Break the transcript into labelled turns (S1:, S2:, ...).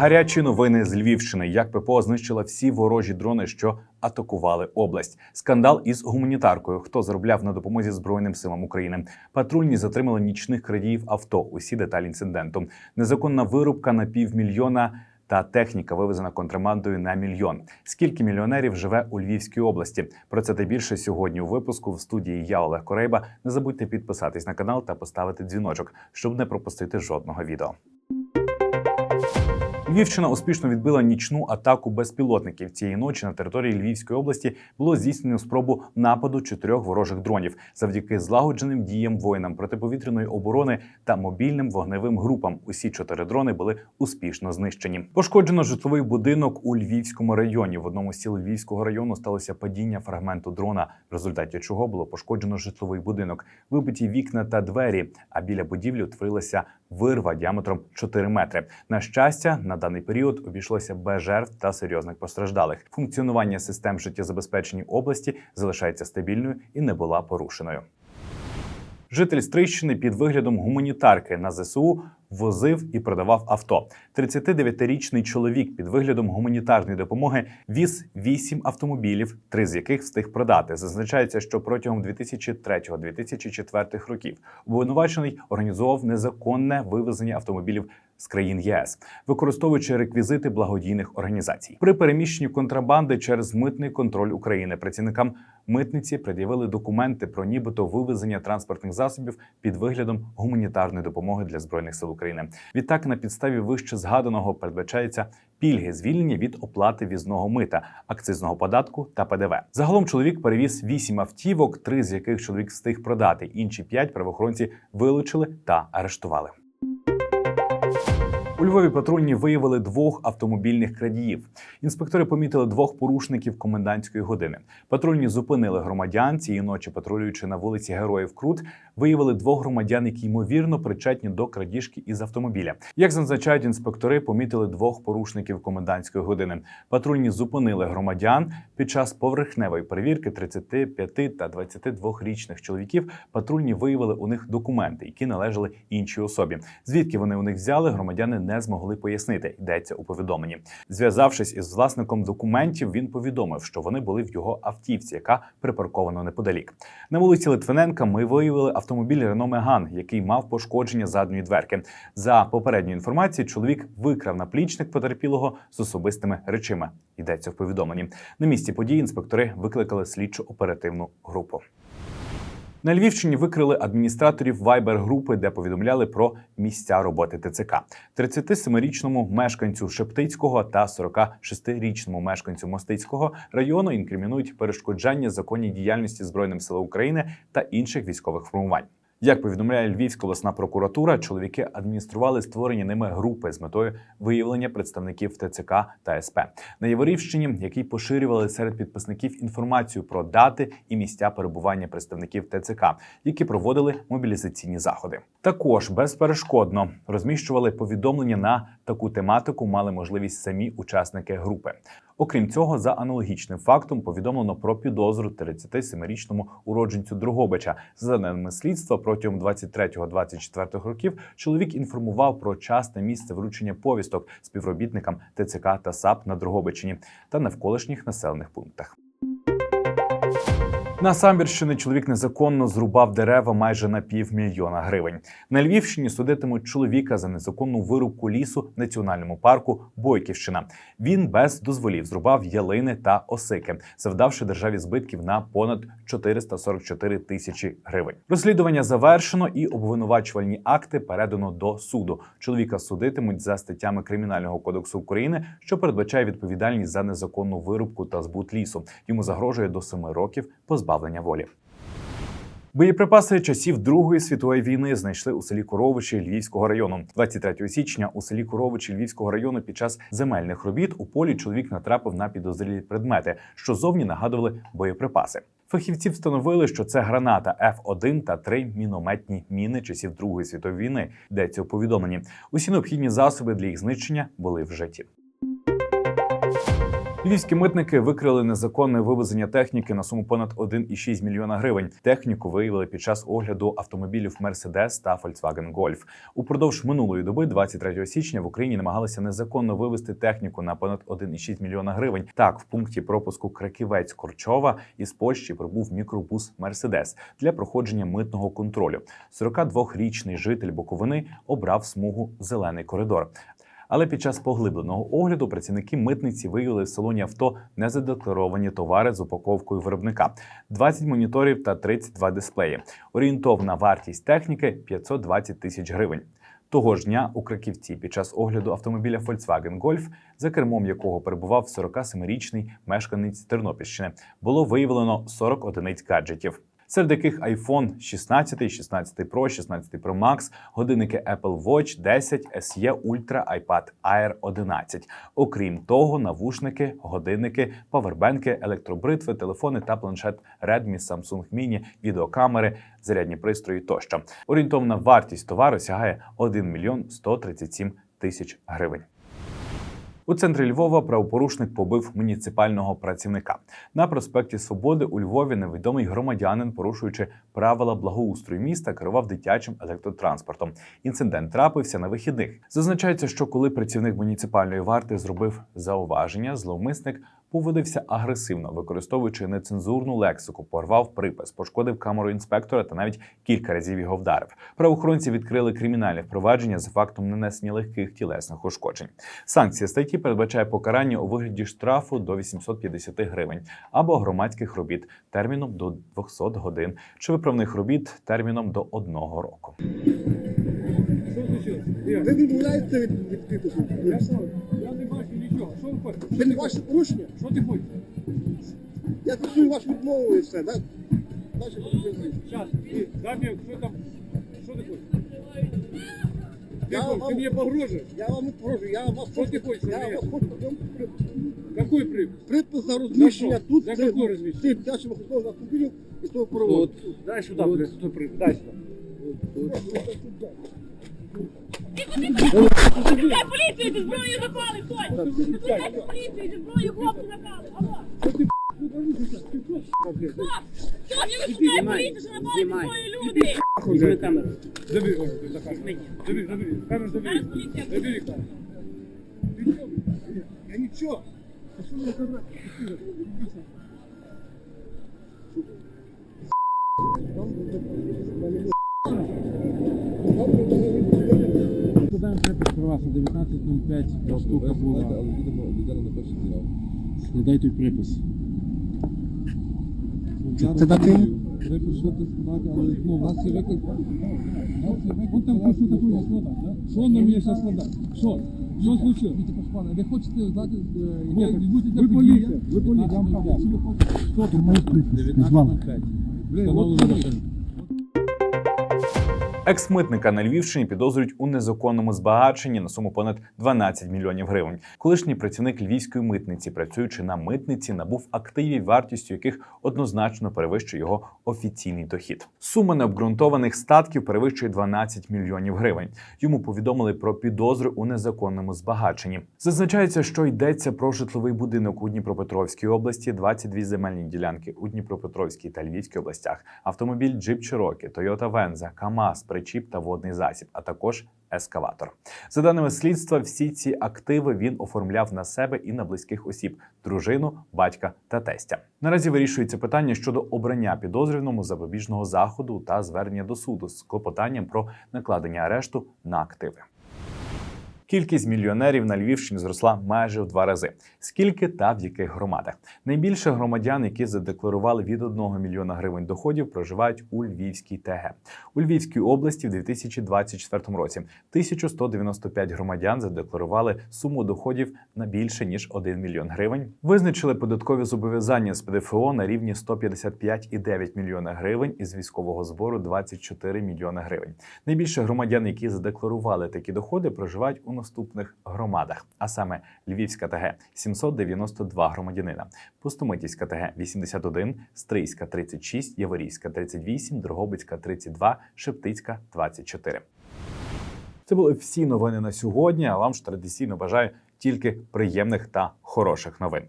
S1: Гарячі новини з Львівщини. Як ППО знищила всі ворожі дрони, що атакували область. Скандал із гуманітаркою. Хто заробляв на допомозі Збройним силам України? Патрульні затримали нічних крадіїв авто. Усі деталі інциденту. Незаконна вирубка на півмільйона. Та техніка вивезена контрабандою на мільйон. Скільки мільйонерів живе у Львівській області? Про це та більше сьогодні у випуску в студії я Олег Корейба. Не забудьте підписатись на канал та поставити дзвіночок, щоб не пропустити жодного відео. Львівщина успішно відбила нічну атаку безпілотників. Цієї ночі на території Львівської області було здійснено спробу нападу чотирьох ворожих дронів завдяки злагодженим діям воїнам протиповітряної оборони та мобільним вогневим групам. Усі чотири дрони були успішно знищені. Пошкоджено житловий будинок у Львівському районі. В одному сіл Львівського району сталося падіння фрагменту дрона, в результаті чого було пошкоджено житловий будинок, вибиті вікна та двері. А біля будівлі утворилася вирва діаметром 4 метри. На щастя, на даний період обійшлося без жертв та серйозних постраждалих. Функціонування систем життєзабезпечення області залишається стабільною і не була порушеною. Житель Стрийщини під виглядом гуманітарки на ЗСУ возив і продавав авто. 39-річний чоловік під виглядом гуманітарної допомоги віз 8 автомобілів, три з яких встиг продати. Зазначається, що протягом 2003-2004 років обвинувачений організував незаконне вивезення автомобілів з країн ЄС, використовуючи реквізити благодійних організацій. При переміщенні контрабанди через митний контроль України працівникам митниці пред'явили документи про нібито вивезення транспортних засобів під виглядом гуманітарної допомоги для збройних сил України. Відтак, на підставі вище згаданого передбачається пільги звільнення від оплати візного мита, акцизного податку та ПДВ. Загалом чоловік перевіз 8 автівок, три з яких чоловік встиг продати. Інші 5 правоохоронці вилучили та арештували. У Львові патрульні виявили двох автомобільних крадіїв. Інспектори помітили двох порушників комендантської години. Патрульні зупинили громадян цієї ночі, патрулюючи на вулиці Героїв Крут. Виявили двох громадян, які ймовірно причетні до крадіжки із автомобіля. Як зазначають інспектори, помітили двох порушників комендантської години. Патрульні зупинили громадян під час поверхневої перевірки 35 та 22-річних чоловіків. Патрульні виявили у них документи, які належали іншій особі. Звідки вони у них взяли, громадяни не змогли пояснити. Йдеться у повідомленні. Зв'язавшись із власником документів, він повідомив, що вони були в його автівці, яка припаркована неподалік. На вулиці Литвиненка ми виявили автомобіль Рено Меган, який мав пошкодження задньої дверки. За попередньою інформацією, чоловік викрав наплічник потерпілого з особистими речима. Йдеться в повідомленні. На місці події інспектори викликали слідчо оперативну групу. На Львівщині викрили адміністраторів Viber-групи, де повідомляли про місця роботи ТЦК. 37-річному мешканцю Шептицького та 46-річному мешканцю Мостицького району інкримінують перешкоджання законній діяльності збройним сил України та інших військових формувань. Як повідомляє Львівська обласна прокуратура, чоловіки адміністрували створені ними групи з метою виявлення представників ТЦК та СП на Яворівщині, які поширювали серед підписників інформацію про дати і місця перебування представників ТЦК, які проводили мобілізаційні заходи. Також безперешкодно розміщували повідомлення на таку тематику, мали можливість самі учасники групи. Окрім цього, за аналогічним фактом повідомлено про підозру 37-річному уродженцю Другобича. За даними слідства, протягом 23-24 років чоловік інформував про час та місце вручення повісток співробітникам ТЦК та САП на Другобичині та навколишніх населених пунктах. На Самбірщині чоловік незаконно зрубав дерева майже на півмільйона гривень. На Львівщині судитимуть чоловіка за незаконну вирубку лісу в національному парку Бойківщина. Він без дозволів зрубав ялини та осики, завдавши державі збитків на понад 444 тисячі гривень. Розслідування завершено і обвинувачувальні акти передано до суду. Чоловіка судитимуть за статтями Кримінального кодексу України, що передбачає відповідальність за незаконну вирубку та збут лісу. Йому загрожує до 7 років позбавлення волі. Боєприпаси часів Другої світової війни знайшли у селі Коровичі Львівського району. 23 січня у селі Коровичі Львівського району під час земельних робіт у полі чоловік натрапив на підозрілі предмети, що зовні нагадували боєприпаси. Фахівці встановили, що це граната F1 та три мінометні міни часів Другої світової війни. Йдеться у повідомленні. Усі необхідні засоби для їх знищення були вжиті. Львівські митники викрили незаконне вивезення техніки на суму понад 1,6 мільйона гривень. Техніку виявили під час огляду автомобілів Mercedes та Volkswagen Golf. Упродовж минулої доби, 23 січня, в Україні намагалися незаконно вивезти техніку на понад 1,6 мільйона гривень. Так, в пункті пропуску Краківець Корчова із Польщі прибув мікробус Mercedes для проходження митного контролю. 42-річний житель Буковини обрав смугу зелений коридор. Але під час поглибленого огляду працівники митниці виявили в салоні авто незадекларовані товари з упаковкою виробника, 20 моніторів та 32 дисплеї. Орієнтовна вартість техніки 520 тисяч гривень. Того ж дня у Краківці під час огляду автомобіля Volkswagen Golf, за кермом якого перебував 47-річний мешканець Тернопільщини, було виявлено 40 одиниць гаджетів. Серед яких iPhone 16, 16 Pro, 16 Pro Max, годинники Apple Watch 10, SE Ultra, iPad Air 11. Окрім того, навушники, годинники, павербенки, електробритви, телефони та планшет Redmi, Samsung Mini, відеокамери, зарядні пристрої тощо. Орієнтовна вартість товару сягає 1 мільйон 137 тисяч гривень. У центрі Львова правопорушник побив муніципального працівника. На проспекті Свободи у Львові невідомий громадянин, порушуючи правила благоустрою міста, керував дитячим електротранспортом. Інцидент трапився на вихідних. Зазначається, що коли працівник муніципальної варти зробив зауваження, зловмисник поводився агресивно, використовуючи нецензурну лексику, порвав припис, пошкодив камеру інспектора та навіть кілька разів його вдарив. Правоохоронці відкрили кримінальне впровадження за фактом нанесення легких тілесних ушкоджень. Санкція статті передбачає покарання у вигляді штрафу до 850 гривень або громадських робіт терміном до 200 годин чи виправних робіт терміном до одного року.
S2: Що случилось?
S3: Ви відмовляєте від, від підпису?
S2: Ви хочете?
S3: Це не ваше порушення?
S2: Що ти хочеш?
S3: Я фіксую вашу відмову і все, так? Далі будемо.
S2: Зараз, мені, що там, що ти хочеш? Ти,
S3: Я
S2: хочеш?
S3: вам-
S2: ти мені погрожуєш?
S3: Я вам не погрожую, я вас
S2: Що ти хочеш,
S3: Я
S2: Андрій?
S3: вас хочу прийом
S2: Какой припис?
S3: припис на розміщення
S2: За що?
S3: тут.
S2: За
S3: це-
S2: яке розміщення?
S3: Ти дитячого художнього автомобілів і того проводу.
S2: Дай сюди, блядь, сюди припис. Дай сюди.
S4: Викликай поліцію, зі зброєю напали, хтось! Викликайте поліцію, зі зброєю хлопці напали! Алло! Стоп! Хто не викликає поліцію, що напали зі зброєю люди?
S2: Візьми камеру. Забери, ой, ти за камеру. Забери, забери. Камеру забери.
S4: Зараз поліція.
S2: Забери камеру.
S3: Ти що? Я нічого. А що ви казали?
S2: Подаємо Припис про вас на 19.05. Штука була.
S5: але їдемо людина на перший фінал.
S2: Складай той припис.
S3: Це дати?
S5: Припис, що ти складати, але ну, у нас є виклик.
S2: Вот там что такое складать, да? Что он на меня сейчас складать? Что? Что случилось?
S5: Вітя Пашпане, ви хочете знати, е,
S2: Ні,
S5: яка
S2: так
S5: відбудеться
S2: ви
S5: подія?
S2: поліція, ви поліція,
S5: Я вам
S2: я
S5: кажу.
S2: Що тут має припис? 19.05.
S5: Блін,
S2: Встановлено
S5: от
S2: машину.
S1: Екс-митника на Львівщині підозрюють у незаконному збагаченні на суму понад 12 мільйонів гривень. Колишній працівник львівської митниці, працюючи на митниці, набув активів, вартістю яких однозначно перевищує його офіційний дохід. Сума необґрунтованих статків перевищує 12 мільйонів гривень. Йому повідомили про підозру у незаконному збагаченні. Зазначається, що йдеться про житловий будинок у Дніпропетровській області, 22 земельні ділянки у Дніпропетровській та Львівській областях, автомобіль Jeep Cherokee, Toyota Venza, КАМАЗ, причіп та водний засіб, а також ескаватор. За даними слідства, всі ці активи він оформляв на себе і на близьких осіб: дружину, батька та тестя. Наразі вирішується питання щодо обрання підозрюваному запобіжного заходу та звернення до суду з клопотанням про накладення арешту на активи. Кількість мільйонерів на Львівщині зросла майже в два рази. Скільки та в яких громадах? Найбільше громадян, які задекларували від 1 мільйона гривень доходів, проживають у Львівській ТГ. У Львівській області в 2024 році 1195 громадян задекларували суму доходів на більше ніж 1 мільйон гривень. Визначили податкові зобов'язання з ПДФО на рівні 155,9 мільйона гривень із військового збору 24 мільйони гривень. Найбільше громадян, які задекларували такі доходи, проживають у наступних громадах, а саме Львівська ТГ 792 громадянина, Пустомитівська ТГ 81, Стрийська 36, Яворівська 38, Дрогобицька 32, Шептицька 24. Це були всі новини на сьогодні. А вам ж традиційно бажаю тільки приємних та хороших новин.